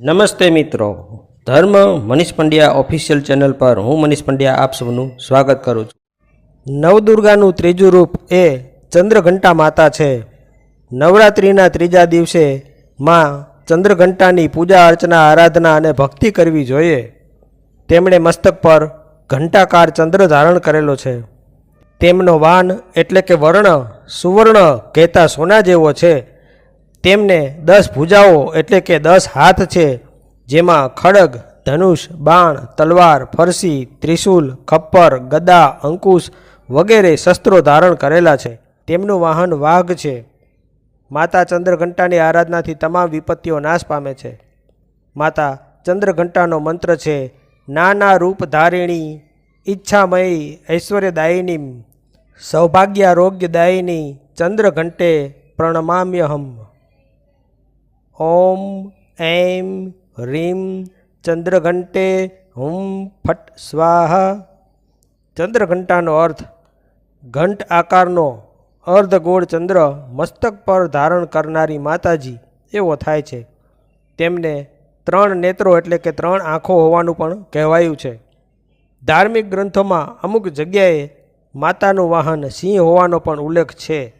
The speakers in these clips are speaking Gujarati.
નમસ્તે મિત્રો. ધર્મ મનીષ પંડ્યા ઓફિશિયલ ચેનલ પર હું મનીષ પંડ્યા આપ સૌનું સ્વાગત કરું છું. નવદુર્ગાનું ત્રીજું રૂપ એ ચંદ્રઘંટા માતા છે. નવરાત્રિના ત્રીજા દિવસે માં ચંદ્રઘંટાની પૂજા અર્ચના, આરાધના અને ભક્તિ કરવી જોઈએ. તેમણે મસ્તક પર ઘંટાકાર ચંદ્ર ધારણ કરેલો છે. તેમનો વાન એટલે કે વર્ણ, સુવર્ણ કહેતા સોના જેવો છે. તેમને દસ ભુજાઓ એટલે કે દસ હાથ છે, જેમાં ખડગ, ધનુષ, બાણ, તલવાર, ફરસી, ત્રિશૂલ, ખપ્પર, ગદા, અંકુશ વગેરે શસ્ત્રો ધારણ કરેલા છે. તેમનું વાહન વાઘ છે. માતા ચંદ્રઘંટાની આરાધનાથી તમામ વિપત્તિઓ નાશ પામે છે. માતા ચંદ્રઘંટાનો મંત્ર છે, નાના રૂપ ધારિણી, ઈચ્છામયી ઐશ્વર્યદાયિની સૌભાગ્યારોગ્યદાયિની, ચંદ્રઘંટે પ્રણમામ્યહમ. ઓમ એમ રીમ ચંદ્રઘંટે હુમ ફટ સ્વાહા. ચંદ્રઘંટાનો અર્થ ઘંટ આકારનો અર્ધગોળ ચંદ્ર મસ્તક પર ધારણ કરનારી માતાજી એવો થાય છે. તેમને ત્રણ નેત્રો એટલે કે ત્રણ આંખો હોવાનું પણ કહેવાયું છે. ધાર્મિક ગ્રંથોમાં અમુક જગ્યાએ માતાનું વાહન સિંહ હોવાનો પણ ઉલ્લેખ છે.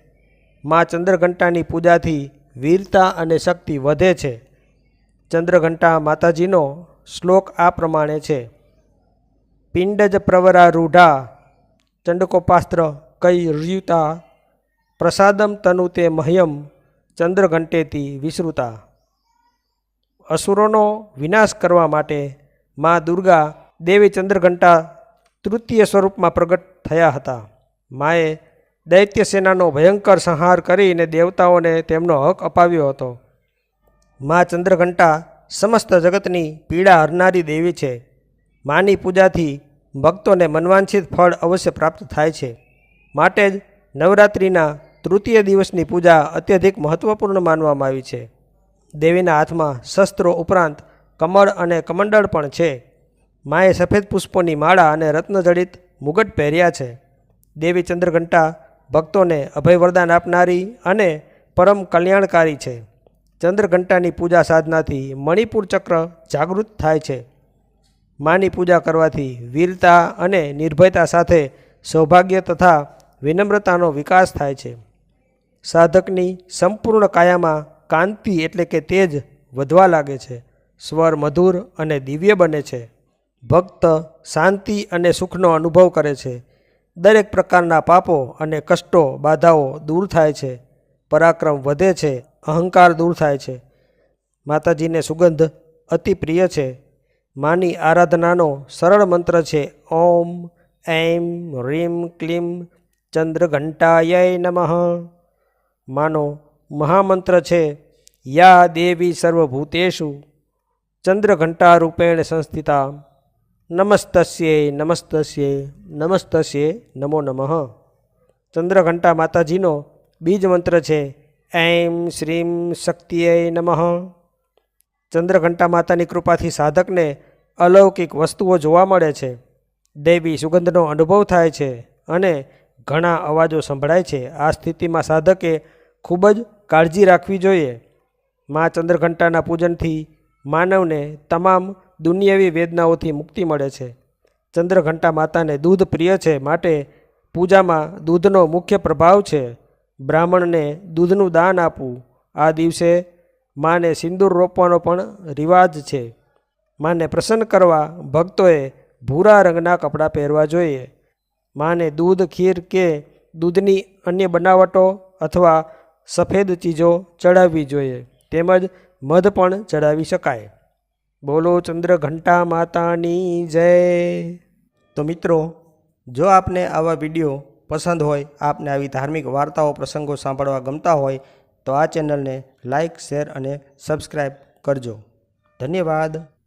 મા ચંદ્રઘંટાની પૂજાથી વીરતા અને શક્તિ વધે છે. ચંદ્રઘંટા માતાજીનો શ્લોક આ પ્રમાણે છે. પિંડજ પ્રવરા રૂઢા ચંડકોપાસ્ત્ર કઈ ર્યુતા? પ્રસાદમ તનુતે મહ્યમ ચંદ્રઘંટેથી વિશ્રુતા અસુરોનો વિનાશ કરવા માટે મા દુર્ગા દેવી ચંદ્રઘંટા તૃતીય સ્વરૂપમાં પ્રગટ થયા હતા. માએ દૈત્ય સેનાનો ભયંકર સંહાર કરીને દેવતાઓને તેમનો હક અપાવ્યો હતો. મા ચંદ્રઘંટા સમસ્ત જગતની પીડા હરનારી દેવી છે. માની પૂજાથી ભક્તોને મનવાંછિત ફળ અવશ્ય પ્રાપ્ત થાય છે. માટે જ નવરાત્રિના તૃતીય દિવસની પૂજા અત્યધિક મહત્વપૂર્ણ માનવામાં આવી છે. દેવીના હાથમાં શસ્ત્રો ઉપરાંત કમળ અને કમંડળ પણ છે. માએ સફેદ પુષ્પોની માળા અને રત્નજડિત મુગટ પહેર્યા છે. દેવી ચંદ્રઘંટા ભક્તોને અભય વરદાન આપનારી અને પરમ કલ્યાણકારી છે. ચંદ્રઘંટાની પૂજા સાધનાથી મણિપુર ચક્ર જાગૃત થાય છે. માની પૂજા કરવાથી વીરતા અને નિર્ભયતા સાથે સૌભાગ્ય તથા વિનમ્રતાનો વિકાસ થાય છે. સાધકની સંપૂર્ણ કાયામાં કાંતિ એટલે કે તેજ વધવા લાગે છે. સ્વર મધુર અને દિવ્ય બને છે. ભક્ત શાંતિ અને સુખનો અનુભવ કરે છે. દરેક પ્રકારના પાપો અને કષ્ટો, બાધાઓ દૂર થાય છે. પરાક્રમ વધે છે. અહંકાર દૂર થાય છે. માતાજીને સુગંધ અતિ પ્રિય છે. માની આરાધનાનો સરળ મંત્ર છે. ઓમ, એમ, રીમ, ક્લીમ ચંદ્રઘંટાય નમઃ. માનો મહામંત્ર છે, યા દેવી સર્વભૂતેષુ ચંદ્રઘંટારૂપેણ સંસ્થિતા નમસ્તસ્યે નમસ્તસ્યે નમસ્તસ્યે, નમો નમઃ. ચંદ્રઘંટા માતાજીનો બીજ મંત્ર છે એમ શ્રીમ શક્તિએ નમઃ. ચંદ્રઘંટા માતાની કૃપાથી સાધકને અલૌકિક વસ્તુઓ જોવા મળે છે. દૈવી સુગંધનો અનુભવ થાય છે અને ઘણા અવાજો સંભળાય છે. આ સ્થિતિમાં સાધકે ખૂબ જ કાળજી રાખવી જોઈએ. મા ચંદ્રઘંટાના પૂજનથી માનવને તમામ દુનિયાવી વેદનાઓથી મુક્તિ મળે છે. ચંદ્રઘંટા માતાને દૂધ પ્રિય છે માટે પૂજામાં દૂધનો મુખ્ય પ્રભાવ છે. બ્રાહ્મણને દૂધનું દાન આપવું. આ દિવસે માને સિંદૂર રોપવાનો પણ રિવાજ છે. માને પ્રસન્ન કરવા ભક્તોએ ભૂરા રંગના કપડાં પહેરવા જોઈએ. માને દૂધ, ખીર કે દૂધની અન્ય બનાવટો અથવા સફેદ ચીજો ચડાવવી જોઈએ. તેમજ મધ પણ ચડાવી શકાય. બોલો ચંદ્રઘંટા માતાની જય. તો મિત્રો, જો આપને આવા વીડિયો પસંદ હોય, આપને આવી ધાર્મિક વાર્તાઓ, પ્રસંગો સાંભળવા ગમતા હોય, તો આ ચેનલને લાઇક શેર અને સબસ્ક્રાઈબ કરજો. ધન્યવાદ.